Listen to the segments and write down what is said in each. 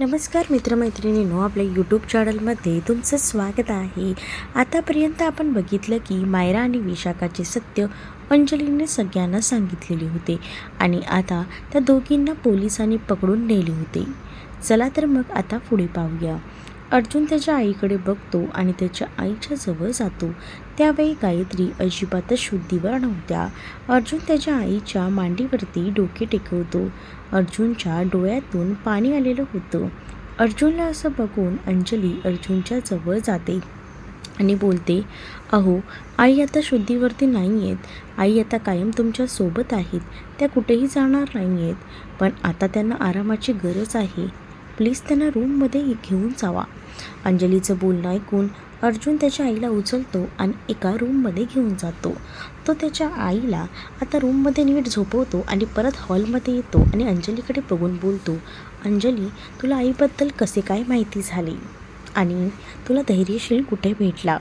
नमस्कार मित्रमैत्रिणींनो आपल्या यूट्यूब चॅनलमध्ये तुमचं स्वागत आहे. आतापर्यंत आपण बघितलं की मायरा आणि विशाखाचे सत्य अंजलीने सगळ्यांना सांगितलेले होते आणि आता त्या दोघींना पोलिसांनी पकडून नेले होते. चला तर मग आता पुढे पाहूया. अर्जुन त्याच्या आईकडे बघतो आणि त्याच्या आईच्या जवळ जातो. त्यावेळी गायत्री अजिबातच शुद्धीवर नव्हत्या. अर्जुन त्याच्या आईच्या मांडीवरती डोके टेकवतो. अर्जुनच्या डोळ्यातून पाणी आलेलं होतं. अर्जुनला असं बघून अंजली अर्जुनच्या जवळ जाते आणि बोलते अहो आई आता शुद्धीवरती नाही आहेत आई आता कायम तुमच्यासोबत आहेत. त्या कुठेही जाणार नाही आहेत पण आता त्यांना आरामाची गरज आहे. प्लीज त्यांना रूममध्ये घेऊन जावा. अंजलीचं बोलणं ऐकून अर्जुन त्याच्या आईला उचलतो आणि एका रूममध्ये घेऊन जातो. तो त्याच्या आईला आता रूममध्ये नीट झोपवतो आणि परत हॉलमध्ये येतो आणि अंजलीकडे बघून बोलतो अंजली तुला आईबद्दल कसे काय माहिती झाली? आणि तुला धैर्यशील कुठे भेटला?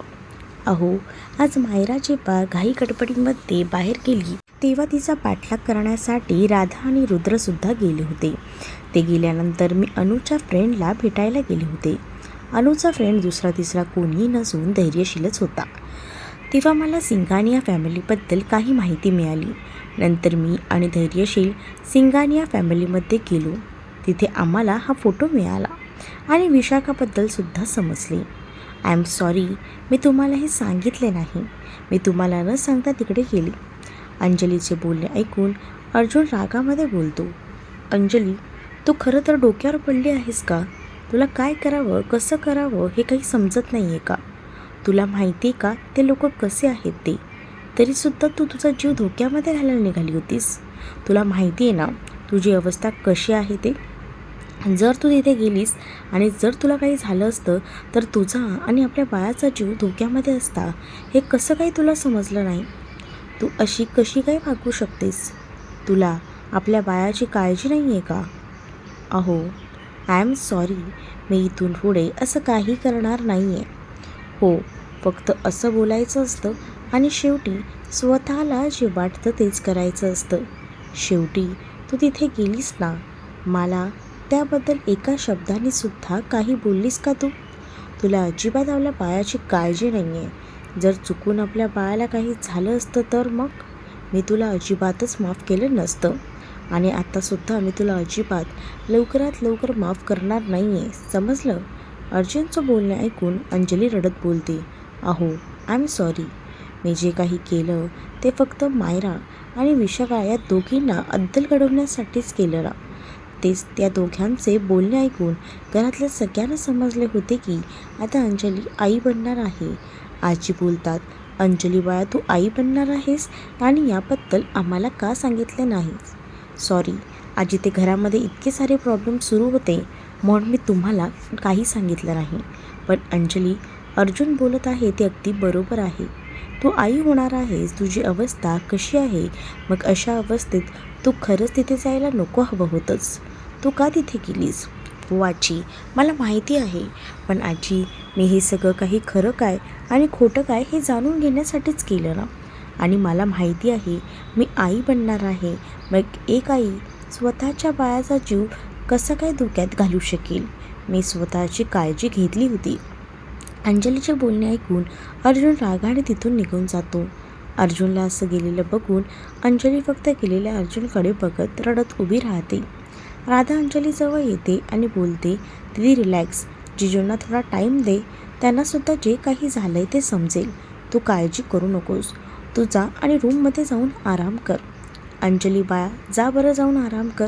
अहो आज मायरा जेव्हा घाई गडबडीमध्ये बाहेर गेली तेव्हा तिचा पाठलाग करण्यासाठी राधा आणि रुद्रसुद्धा गेले होते. ते गेल्यानंतर मी अनुच्या फ्रेंडला भेटायला गेले होते. अनुचा फ्रेंड दुसरा तिसरा कोणीही नसून धैर्यशीलच होता. तेव्हा मला सिंगानिया फॅमिलीबद्दल काही माहिती मिळाली. नंतर मी आणि धैर्यशील सिंगानिया फॅमिलीमध्ये गेलो. तिथे आम्हाला हा फोटो मिळाला आणि विशाखाबद्दलसुद्धा समजले. आय एम सॉरी मी तुम्हाला हे सांगितले नाही. मी तुम्हाला न सांगता तिकडे गेली. अंजलीचे बोलणे ऐकून अर्जुन रागामध्ये बोलतो अंजली तू खरं तर डोक्यावर पडली आहेस का? तुला काय करावं कसं करावं हे काही समजत नाही आहे का? तुला माहिती आहे का? ते लोक कसे आहेत ते? तरीसुद्धा तू तुझा जीव धोक्यामध्ये घालायला निघाली होतीस. तुला माहिती आहे ना तुझी अवस्था कशी आहे ते? जर तू तिथे गेलीस आणि जर तुला काही झालं असतं तर तुझा आणि आपल्या बाळाचा जीव धोक्यामध्ये असता. हे कसं काही तुला समजलं नाही? तू अशी कशी काय वागू शकतेस? तुला आपल्या बाळाची काळजी नाही आहे का? अहो आय एम सॉरी मी इथून पुढे असं काही करणार नाही आहे हो फक्त असं बोलायचं असतं आणि शेवटी स्वतःला जे वाटतं तेच करायचं असतं. शेवटी तू तिथे गेलीस ना? मला त्याबद्दल एका शब्दाने सुद्धा काही बोललीस का तू? तुला अजिबात आपल्या बाळाची काळजी नाही आहे जर चुकून आपल्या बाळाला काही झालं असतं तर मग? मी तुला अजिबातच माफ केलं नसतं. आणि आत्तासुद्धा मी तुला अजिबात लवकरात लवकर माफ करणार नाही आहे समजलं? अर्जुनचं बोलणे ऐकून अंजली रडत बोलते. अहो आय एम सॉरी मी जे काही केलं ते फक्त मायरा आणि विशाखा या दोघींना अद्दल घडवण्यासाठीच केलं ना. तेच त्या दोघांचे बोलणे ऐकून घरातल्या सगळ्यांना समजले होते की आता अंजली आई बनणार आहे. आजी बोलतात अंजली बाळा तू आई बनणार आहेस आणि याबद्दल आम्हाला का सांगितले नाहीस? सॉरी आजी ते घरामध्ये इतके सारे प्रॉब्लेम सुरू होते म्हणून मी तुम्हाला काही सांगितलं नाही. पण अंजली अर्जुन बोलत आहे ते अगदी बरोबर आहे. तू आई होणार आहेस तुझी अवस्था कशी आहे? मग अशा अवस्थेत तू खरंच तिथे जायला नको हवं होतंच तू का तिथे गेलीस? हो आजी मला माहिती आहे. पण आजी मी हे सगळं काही खरं काय आणि खोटं काय हे जाणून घेण्यासाठीच केलं ना. आणि मला माहिती आहे मी आई बनणार आहे. मग एक आई स्वतःच्या बाळाचा जीव कसा काय धोक्यात घालू शकेल? मी स्वतःची काळजी घेतली होती. अंजलीचे बोलणे ऐकून अर्जुन रागाने तिथून निघून जातो. अर्जुनला असं गेलेलं बघून अंजली फक्त गेलेल्या अर्जुनकडे बघत रडत उभी राहते. राधा अंजलीजवळ येते आणि बोलते दीदी रिलॅक्स जिजूंना थोडा टाईम दे. त्यांनासुद्धा जे काही झालं आहे ते समजेल. तू काळजी करू नकोस. तू जा आणि रूममध्ये जाऊन आराम कर. अंजली बाया जा बरं जाऊन आराम कर.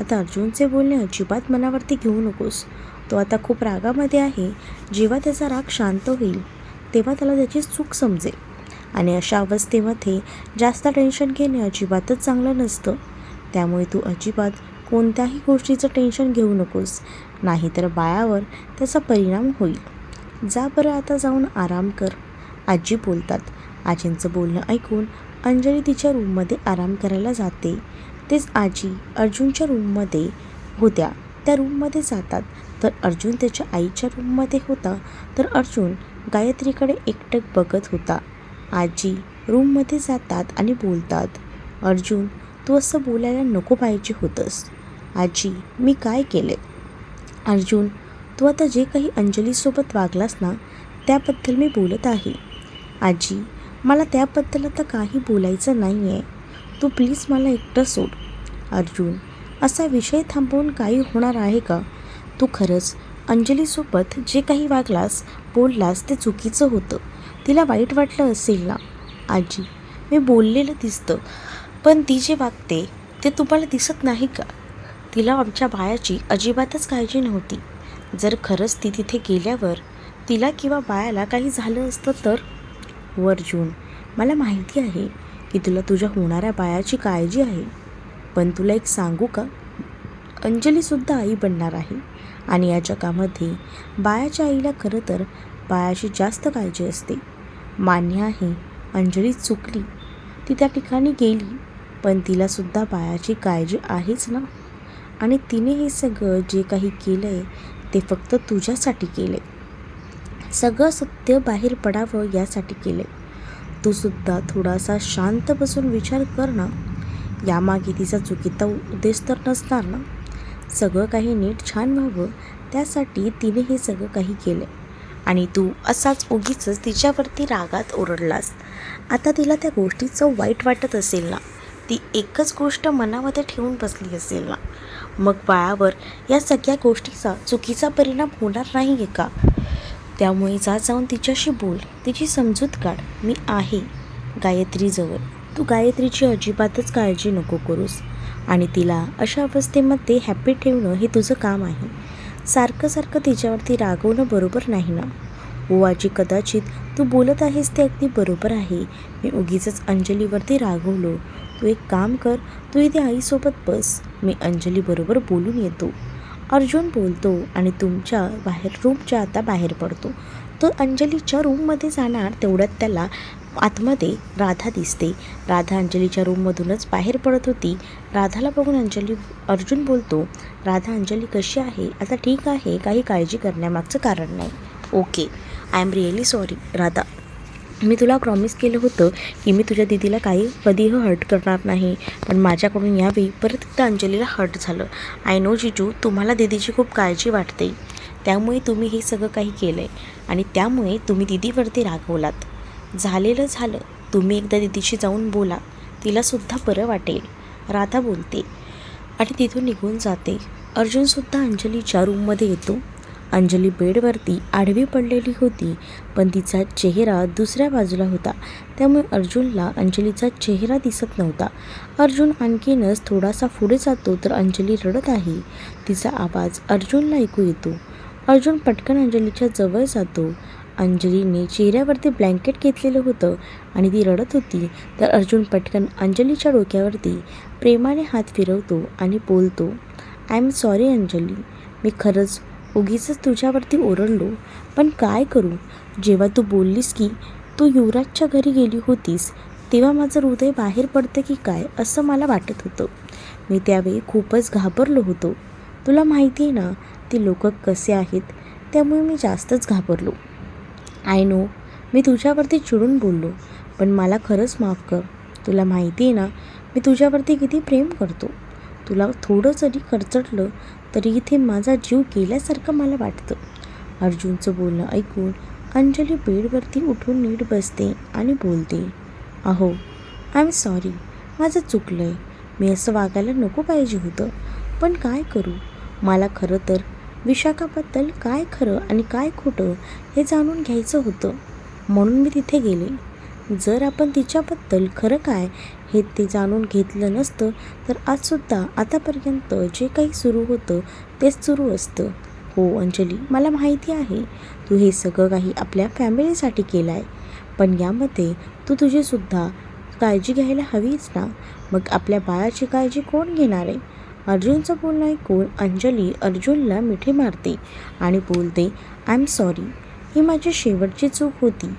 आता अर्जुनचे बोलणे अजिबात मनावरती घेऊ नकोस. तो आता खूप रागामध्ये आहे. जेव्हा त्याचा राग शांत होईल तेव्हा त्याला त्याची चूक समजेल. आणि अशा अवस्थेमध्ये जास्त टेन्शन घेणे अजिबातच चांगलं नसतं. त्यामुळे तू अजिबात कोणत्याही गोष्टीचं टेन्शन घेऊ नकोस. नाहीतर बाळावर त्याचा परिणाम होईल. जा बरं आता जाऊन आराम कर. आजी बोलतात. आजींचं बोलणं ऐकून अंजली तिच्या रूममध्ये आराम करायला जाते. तेच आजी अर्जुनच्या रूममध्ये होत्या. त्या रूममध्ये जातात. तर अर्जुन त्याच्या आईच्या रूममध्ये होता. तर अर्जुन गायत्रीकडे एकटक बघत होता. आजी रूममध्ये जातात आणि बोलतात अर्जुन तू असं बोलायला नको पाहिजे होतंस. आजी मी काय केले? अर्जुन तू आता जे काही अंजलीसोबत वागलास ना त्याबद्दल मी बोलत आहे. आजी मला त्याबद्दल आता काही बोलायचं नाही आहे तू प्लीज मला एकटं सोड. अर्जुन असा विषय थांबवून काही होणार आहे का? तू खरंच अंजलीसोबत जे काही वागलास बोललास ते चुकीचं होतं. तिला वाईट वाटलं असेल ना? आजी मी बोललेलं दिसतं पण ती जे वागते ते तुम्हाला दिसत नाही का? तिला आमच्या बायाची अजिबातच काळजी नव्हती. जर खरंच ती तिथे गेल्यावर तिला किंवा बायाला काही झालं असतं तर? वर्जून मला माहिती आहे की तुला तुझ्या होणाऱ्या बायाची काळजी आहे. पण तुला एक सांगू का? अंजलीसुद्धा आई बनणार आहे. आणि या जगामध्ये बायाच्या आईला खरं तर बायाची जास्त काळजी असते. मान्य आहे अंजली चुकली. ती त्या ठिकाणी गेली पण तिलासुद्धा बायाची काळजी आहेच ना? आणि तिने हे सगळं जे काही केलं आहे ते फक्त तुझ्यासाठी केलं आहे सगळं सत्य बाहेर पडावं यासाठी केलं आहे तू सुद्धा थोडासा शांत बसून विचार कर ना. यामागे तिचा चुकीचा उद्देश तर नसणार ना? सगळं काही नीट छान व्हावं त्यासाठी तिने हे सगळं काही केलं. आणि तू असाच उगीच तिच्यावरती रागात ओरडलास. आता तिला त्या गोष्टीचं वाईट वाटत असेल ना ती एकच गोष्ट मनामध्ये ठेवून बसली असेल ना मग बाळावर या सगळ्या गोष्टीचा चुकीचा परिणाम होणार नाही आहे का? त्यामुळे जा जाऊन तिच्याशी बोल तिची समजूत काढ मी आहे गायत्रीजवळ. तू गायत्रीची अजिबातच काळजी नको करूस. आणि तिला अशा अवस्थेमध्ये हॅपी ठेवणं हे तुझं काम आहे. सारखं सारखं तिच्यावरती रागवणं बरोबर नाही ना? ओ आजी कदाचित तू बोलत आहेस ते अगदी बरोबर आहे. मी उगीच अंजलीवरती रागवलो. तू एक काम कर तू इथे आईसोबत बस. मी अंजलीबरोबर बोलून येतो. अर्जुन बोलतो आणि तुमच्या बाहेर रूमच्या आता बाहेर पडतो. तो अंजलीच्या रूममध्ये जाणार तेवढ्यात त्याला आतमध्ये राधा दिसते. राधा अंजलीच्या रूममधूनच बाहेर पडत होती. राधाला बघून अंजली अर्जुन बोलतो राधा अंजली कशी आहे? आता ठीक आहे. काही काळजी करण्यामागचं कारण नाही. Okay. I am really sorry Radha. मी तुला प्रॉमिस केलं होतं की मी तुझ्या दिदीला काही कधीही हर्ट करणार नाही. पण माझ्याकडून यावेळी परत एकदा अंजलीला हर्ट झालं. आय नो जिजू तुम्हाला दिदीची खूप काळजी वाटते. त्यामुळे तुम्ही हे सगळं काही केलं आहे आणि त्यामुळे तुम्ही दिदीवरती रागवलात. झालेलं झालं. तुम्ही एकदा दिदीशी जाऊन बोला. तिलासुद्धा बरं वाटेल. राधा बोलते आणि तिथून निघून जाते. अर्जुनसुद्धा अंजलीच्या रूममध्ये येतो. अंजली बेडवरती आडवी पडलेली होती पण तिचा चेहरा दुसऱ्या बाजूला होता. त्यामुळे अर्जुनला अंजलीचा चेहरा दिसत नव्हता. अर्जुन आणखीनच थोडासा पुढे जातो तर अंजली रडत आहे. तिचा आवाज अर्जुनला ऐकू येतो. अर्जुन पटकन अंजलीच्या जवळ जातो. अंजलीने चेहऱ्यावरती ब्लँकेट घेतलेलं होतं आणि ती रडत होती. तर अर्जुन पटकन अंजलीच्या डोक्यावरती प्रेमाने हात फिरवतो आणि बोलतो आय एम सॉरी अंजली. मी खरंच उगीच तुझ्यावरती ओरडलो. पण काय करू? जेव्हा तू बोललीस की तू युवराजच्या घरी गेली होतीस तेव्हा माझं हृदय बाहेर पडतं की काय असं मला वाटत होतं. मी त्यावेळी खूपच घाबरलो होतो. तुला माहिती आहे ना ते लोक कसे आहेत? त्यामुळे मी जास्तच घाबरलो. आय नो मी तुझ्यावरती चिडून बोललो. पण मला खरंच माफ कर. तुला माहिती आहे ना मी तुझ्यावरती किती प्रेम करतो. तुला थोडं जरी खरचटलं तरी इथे माझा जीव गेल्यासारखं मला वाटतं. अर्जुनचं बोलणं ऐकून अंजली बेडवरती उठून नीट बसते आणि बोलते अहो आय एम सॉरी माझं चुकलं आहे मी असं वागायला नको पाहिजे होतं. पण काय करू? मला खरं तर विशाखाबद्दल काय खरं आणि काय खोटं हे जाणून घ्यायचं होतं. म्हणून मी तिथे गेले. जर आपण तिच्याबद्दल खरं काय हे ते जाणून घेतलं नसतं तर आजसुद्धा आतापर्यंत जे काही सुरू होतं तेच सुरू असतं. हो अंजली मला माहिती आहे. तू हे सगळं काही आपल्या फॅमिलीसाठी केलं आहे पण यामध्ये तू तुझीसुद्धा काळजी घ्यायला हवीच ना? मग आपल्या बाळाची काळजी कोण घेणार आहे? अर्जुनचं बोलणं ऐकून अंजली अर्जुनला मिठी मारते आणि बोलते आय एम सॉरी ही माझी शेवटची चूक होती.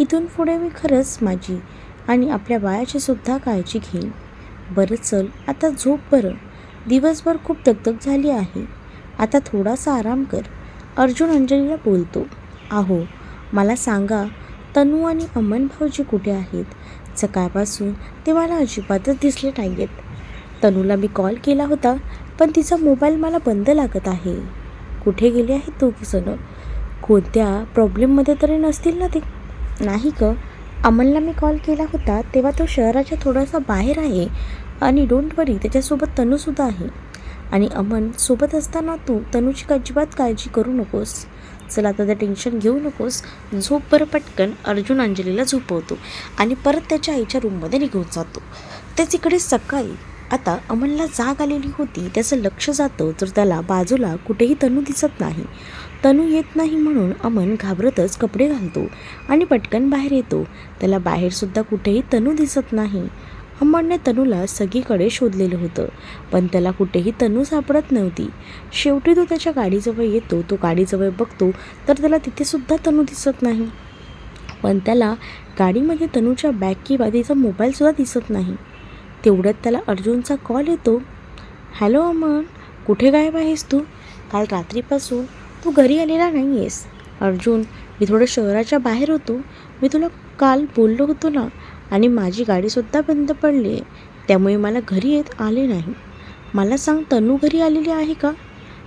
इथून पुढे मी खरंच माझी आणि आपल्या बायाचीसुद्धा काळजी घेईन. बरं चल आता झोप बरं. दिवसभर खूप दगदग झाली आहे. आता थोडासा आराम कर. अर्जुन अंजलीला बोलतो आहो मला सांगा तनू आणि अमन भाऊजी कुठे आहेत? सकाळपासून ते मला अजिबातच दिसले नाही आहेत तनूला मी कॉल केला होता पण तिचा मोबाईल मला बंद लागत आहे. कुठे गेले आहेत दोघीजणं कोणत्या प्रॉब्लेममध्ये तरी नसतील ना ते? नाही ग. अमलला मी कॉल केला होता तेव्हा तो शहराच्या थोडासा बाहेर आहे आणि डोंट वरी त्याच्यासोबत तनूसुद्धा आहे. आणि अमन सोबत असताना तू तनूची अजिबात काळजी करू नकोस. चला आता ते टेन्शन घेऊ नकोस. झोप बरं पटकन अर्जुन अंजलीला झोपवतो आणि परत त्याच्या आईच्या रूममध्ये निघून जातो. तेच इकडे सकाळी आता अमनला जाग आलेली होती त्याचं लक्ष जातं तर त्याला बाजूला कुठेही तनू दिसत नाही. तनू येत नाही म्हणून अमन घाबरतच कपडे घालतो आणि पटकन बाहेर येतो. त्याला बाहेरसुद्धा कुठेही तनू दिसत नाही. अमनने तनूला सगळीकडे शोधलेलं होतं पण त्याला कुठेही तनू सापडत नव्हती. शेवटी तो त्याच्या गाडीजवळ येतो तो गाडीजवळ बघतो तर त्याला तिथेसुद्धा तनू दिसत नाही. पण त्याला गाडीमध्ये तनूच्या बॅग किंवा तिचा मोबाईलसुद्धा दिसत नाही. तेवढ्यात त्याला अर्जुनचा कॉल येतो. हॅलो अमन. कुठे गायब आहेस तू? काल रात्रीपासून तू घरी आलेला नाही आहेस अर्जुन मी थोडं शहराच्या बाहेर होतो. मी तुला काल बोललो होतो ना आणि माझी गाडीसुद्धा बंद पडली आहे त्यामुळे मला घरी येत आले नाही. मला सांग तनू घरी आलेली आहे का?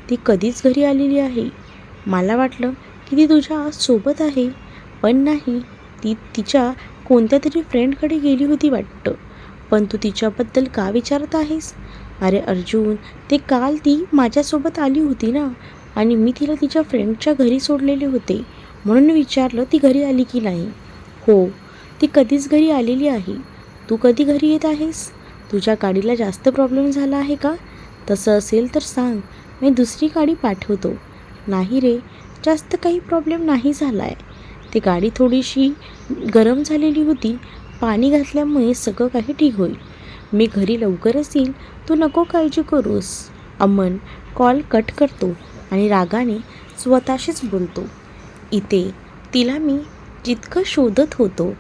ती कधीच घरी आलेली आहे. मला वाटलं की ती तुझ्या सोबत आहे. पण नाही ती तिच्या कोणत्या तरी फ्रेंडकडे गेली होती वाटतं. पण तू तिच्याबद्दल का विचारत आहेस? अरे अर्जुन ते काल ती माझ्यासोबत आली होती ना आणि मी तिला तिच्या फ्रेंडच्या घरी सोडलेले होते. म्हणून विचारलं ती घरी आली की नाही. हो ती कधीच घरी आलेली आहे. तू कधी घरी येत आहेस? तुझ्या गाडीला जास्त प्रॉब्लेम झाला आहे का? तसं असेल तर सांग. मी दुसरी गाडी पाठवतो. नाही रे जास्त काही प्रॉब्लेम नाही झाला आहे ती गाडी थोडीशी गरम झालेली होती पाणी घातल्यामुळे सगळं काही ठीक होईल. मी घरी लवकरच येईल तू नको काळजी करूस. अमन कॉल कट करतो आणि रागाने स्वतःशीच बोलतो. इथे तिला मी जितकं शोधत होतो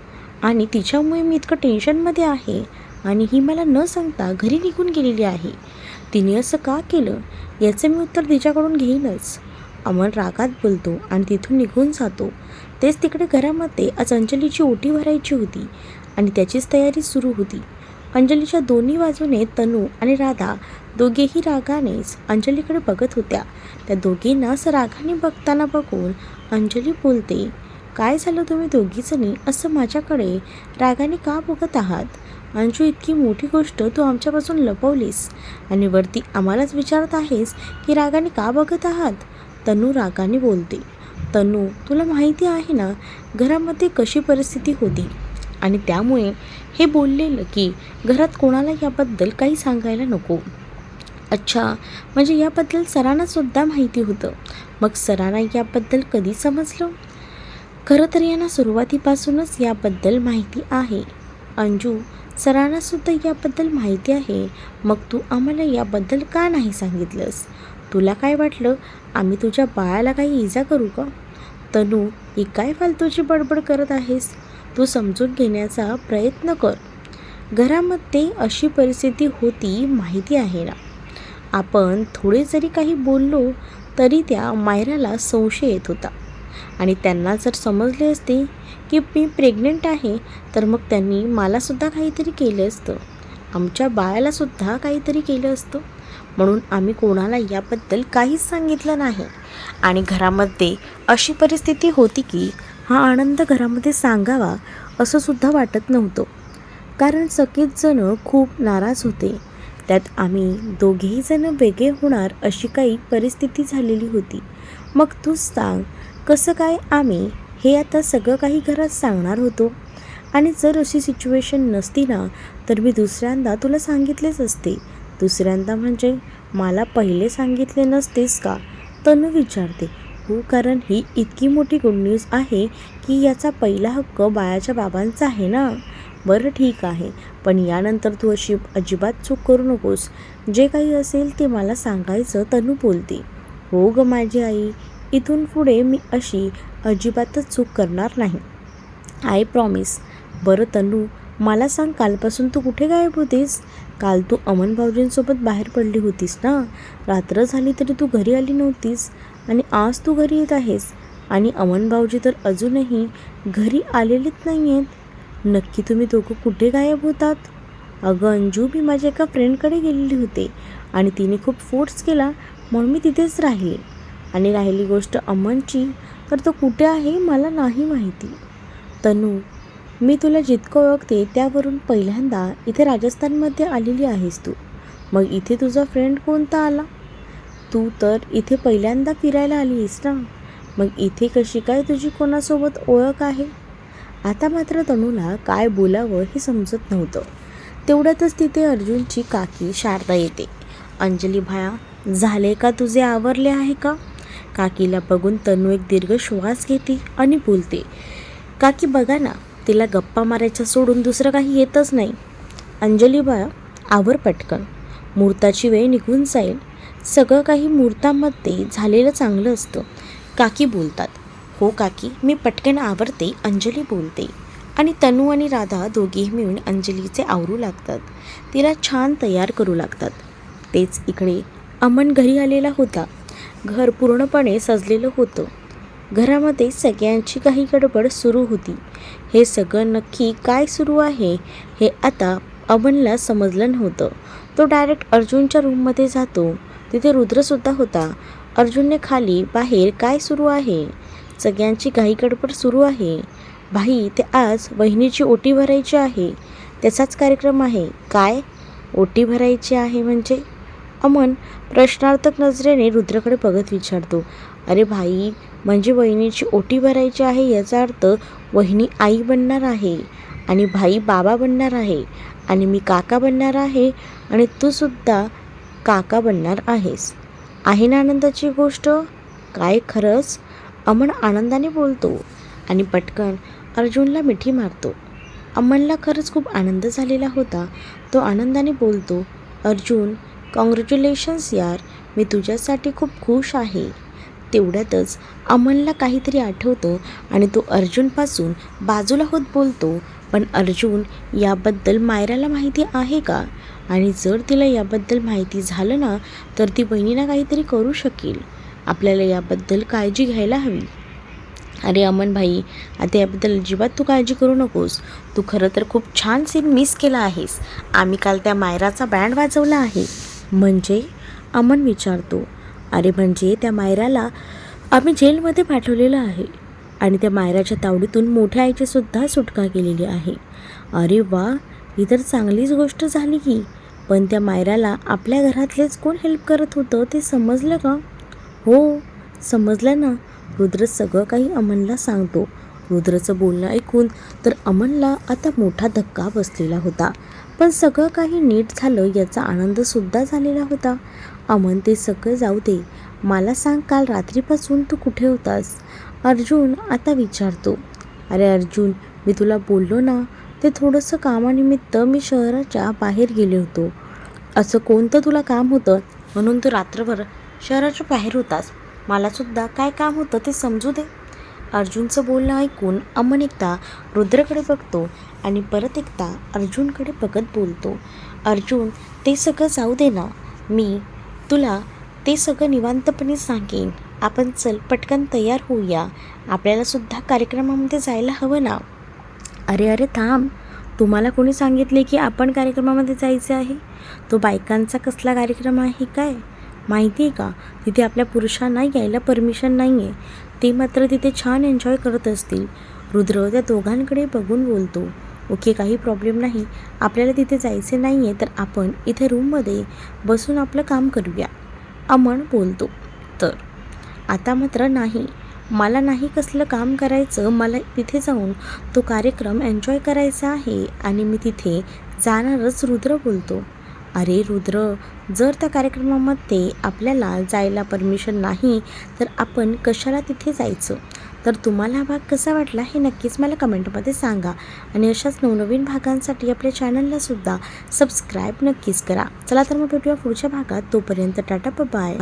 आणि तिच्यामुळे मी इतकं टेन्शनमध्ये आहे आणि ही मला न सांगता घरी निघून गेलेली आहे. तिने असं का केलं? याचं मी उत्तर तिच्याकडून घेईनच अमन रागात बोलतो आणि तिथून निघून जातो. तेच तिकडे घरामध्ये आज अंजलीची ओटी भरायची होती. आणि त्याचीच तयारी सुरू होती. अंजलीच्या दोन्ही बाजूने तनू आणि राधा दोघेही रागानेच अंजलीकडे बघत होत्या. त्या दोघींनाच रागाने बघताना बघून अंजली बोलते काय झालं तुम्ही दोघीजणी? असं माझ्याकडे रागाने का बघत आहात? अंजू इतकी मोठी गोष्ट तू आमच्यापासून लपवलीस आणि वरती आम्हालाच विचारत आहेस की रागाने का बघत आहात? तनू रागाने बोलते तनू तुला माहिती आहे ना घरामध्ये कशी परिस्थिती होती? आणि त्यामुळे हे बोललेलं की घरात कोणाला याबद्दल काही सांगायला नको. अच्छा म्हणजे याबद्दल सरांना सुद्धा माहिती होतं. मग सरांना याबद्दल कधी समजलं? खरं तर यांना सुरुवातीपासूनच याबद्दल माहिती आहे. अंजू सरांना सुद्धा याबद्दल माहिती आहे. मग तू आम्हाला याबद्दल का नाही सांगितलंस? तुला काय वाटलं? आम्ही तुझ्या बाळाला काही इजा करू का? तनू ही काय फालतूची बडबड करत आहेस? तू समजून घेण्याचा प्रयत्न कर. घरामध्ये अशी परिस्थिती होती माहिती आहे ना. आपण थोडे जरी काही बोललो तरी त्या मायराला संशय येत होता. आणि त्यांना जर समजले असते की मी प्रेग्नंट आहे तर मग त्यांनी मलासुद्धा काहीतरी केलं असतं. आमच्या बाळालासुद्धा काहीतरी केलं असतं. म्हणून आम्ही कोणाला याबद्दल काहीच सांगितलं नाही. आणि घरामध्ये अशी परिस्थिती होती की हा आनंद घरामध्ये सांगावा असं सुद्धा वाटत नव्हतं. कारण सगळेचजणं खूप नाराज होते. त्यात आम्ही दोघेही जण वेगळे होणार अशी काही परिस्थिती झालेली होती. मग तूच सांग कसं काय आम्ही हे आता सगळं काही घरात सांगणार होतो? आणि जर अशी सिच्युएशन नसती ना तर मी दुसऱ्यांदा तुला सांगितलेच असते. दुसऱ्यांदा म्हणजे मला पहिले सांगितले नसतेस का? तनू विचारते. हो कारण ही इतकी मोठी गुड न्यूज आहे की याचा पहिला हक्क बाळाच्या बाबांचा आहे ना? बरं ठीक आहे पण यानंतर तू अशी अजिबात चूक करू नकोस. जे काही असेल ते मला सांगायचं तनू बोलते. हो ग माझी आई इथून पुढे मी अशी अजिबातच चूक करणार नाही. आय प्रॉमिस बरं तनू मला सांग कालपासून तू कुठे गायब होतीस? काल तू अमन भाऊजींसोबत बाहेर पडली होतीस ना? रात्र झाली तरी तू घरी आली नव्हतीस. आणि आज तू घरी येत आहेस. आणि अमन भाऊजी तर अजूनही घरी आलेलेच नाही आहेत नक्की तुम्ही दोघं कुठे गायब होतात? अगं अंजू मी माझ्या एका फ्रेंडकडे गेलेली होते आणि तिने खूप फोर्स केला म्हणून मी तिथेच राहिले. आणि राहिली गोष्ट अमनची तर तो कुठे आहे मला नाही माहिती. तनू मी तुला जितकं ओळखते त्यावरून पहिल्यांदा इथे राजस्थानमध्ये आलेली आहेस तू. मग इथे तुझा फ्रेंड कोणता आला? तू तर इथे पहिल्यांदा फिरायला आली आहेस ना? मग इथे कशी काय तुझी कोणासोबत ओळख आहे? आता मात्र तनूला काय बोलावं हे समजत नव्हतं. तेवढ्यातच तिथे अर्जुनची काकी शारदा येते. अंजली भाया झाले का तुझे आवरले आहे का? काकीला बघून तनू एक दीर्घ श्वास घेते आणि बोलते काकी बघा ना तिला गप्पा मारायच्या सोडून दुसरं काही येतच नाही. अंजली बाया आवर पटकन. मुहूर्ताची वेळ निघून जाईल. सगळं काही मुहूर्तामध्ये झालेलं चांगलं असतं. काकी बोलतात हो काकी मी पटकन आवरते अंजली बोलते. आणि तनू आणि राधा दोघेही मिळून अंजलीचे आवरू लागतात. तिला छान तयार करू लागतात. तेच इकडे अमन घरी आलेला होता. घर पूर्णपणे सजलेलं होतं. घरामध्ये सगळ्यांची काही गडबड सुरू होती. हे सगळं नक्की काय सुरू आहे हे आता अमनला समजलं नव्हतं. तो डायरेक्ट अर्जुनच्या रूममध्ये जातो. तिथे रुद्रसुद्धा होता. अर्जुनने खाली बाहेर काय सुरू आहे? सगळ्यांची घाई गडबड सुरू आहे. भाई ते आज वहिनीची ओटी भरायची आहे. त्याचाच कार्यक्रम आहे. काय? ओटी भरायची आहे म्हणजे? अमन प्रश्नार्थक नजरेने रुद्रकडे बघत विचारतो. अरे भाई म्हणजे वहिनीची ओटी भरायची आहे याचा अर्थ वहिनी आई बनणार आहे आणि भाई बाबा बनणार आहे आणि मी काका बनणार आहे आणि तू सुद्धा काका बनणार आहेस. आहे ना आनंदाची गोष्ट काय खरंच? अमन आनंदाने बोलतो आणि पटकन अर्जुनला मिठी मारतो. अमनला खरंच खूप आनंद झालेला होता. तो आनंदाने बोलतो अर्जुन कॉंग्रॅच्युलेशन्स यार. मी तुझ्यासाठी खूप खुश आहे. तेवढ्यातच अमनला काहीतरी आठवतं आणि तो अर्जुनपासून बाजूला होत बोलतो पण अर्जुन याबद्दल मायराला माहिती आहे का? आणि जर तिला याबद्दल माहिती झालं ना तर ती बहिणीला काहीतरी करू शकेल. आपल्याला याबद्दल काळजी घ्यायला हवी. अरे अमन भाई आता याबद्दल अजिबात तू काळजी करू नकोस. तू खरं तर खूप छान सीन मिस केला आहेस. आम्ही काल त्या मायराचा बँड वाजवला आहे. म्हणजे? अमन विचारतो. अरे म्हणजे त्या मायराला आम्ही जेलमध्ये पाठवलेलं आहे. आणि त्या मायराच्या तावडीतून मोठ्या आईची सुद्धा सुटका केलेली आहे. अरे वा ही तर चांगलीच गोष्ट झाली की. पण त्या मायराला आपल्या घरातलेच कोण हेल्प करत होतं ते समजलं का? हो समजलं ना. रुद्र सगळं काही अमनला सांगतो. रुद्रचं बोलणं ऐकून तर अमनला आता मोठा धक्का बसलेला होता. पण सगळं काही नीट झालं याचा आनंदसुद्धा झालेला होता. अमन ते सगळं जाऊ दे. मला सांग काल रात्रीपासून तू कुठे होतास? अर्जुन आता विचारतो अरे अर्जुन मी तुला बोललो ना ते थोडंसं कामानिमित्त मी शहराच्या बाहेर गेले होतो. असं कोणतं तुला काम होतं? म्हणून तू रात्रभर शहराच्या बाहेर होतास. मलासुद्धा काय काम होतं ते समजू दे. अर्जुनचं बोलणं ऐकून अमन एकदा रुद्रकडे बघतो आणि परत एकदा अर्जुनकडे बघत बोलतो अर्जुन ते सगळं जाऊ दे ना. मी तुला ते सगळं निवांतपणे सांगेन. आपण चल पटकन तयार होऊया. आपल्यालासुद्धा कार्यक्रमामध्ये जायला हवं ना? अरे अरे थांब. तुम्हाला कोणी सांगितले की आपण कार्यक्रमामध्ये जायचे आहे? तो बायकांचा कसला कार्यक्रम आहे काय? माहिती आहे का? तिथे आपल्या पुरुषांना यायला परमिशन नाही आहे ते मात्र तिथे छान एन्जॉय करत असतील. रुद्र त्या दोघांकडे बघून बोलतो. ओके काही प्रॉब्लेम नाही. आपल्याला तिथे जायचे नाही आहे तर आपण इथे रूममध्ये बसून आपलं काम करूया. अमन बोलतो. तर आता मात्र नाही. मला नाही कसलं काम करायचं मला तिथे जाऊन तो कार्यक्रम एन्जॉय करायचा आहे आणि मी तिथे जाणारच रुद्र बोलतो. अरे रुद्र जर त्या कार्यक्रमामध्ये आपल्याला जायला परमिशन नाही तर आपण कशाला तिथे जायचं? तर तुम्हाला हा भाग कसा वाटला हे नक्कीच मला कमेंटमध्ये सांगा. आणि अशाच नवनवीन भागांसाठी आपल्या चॅनललासुद्धा सबस्क्राईब नक्कीच करा. चला तर मग भेटूया पुढच्या भागात. तोपर्यंत टाटा बाय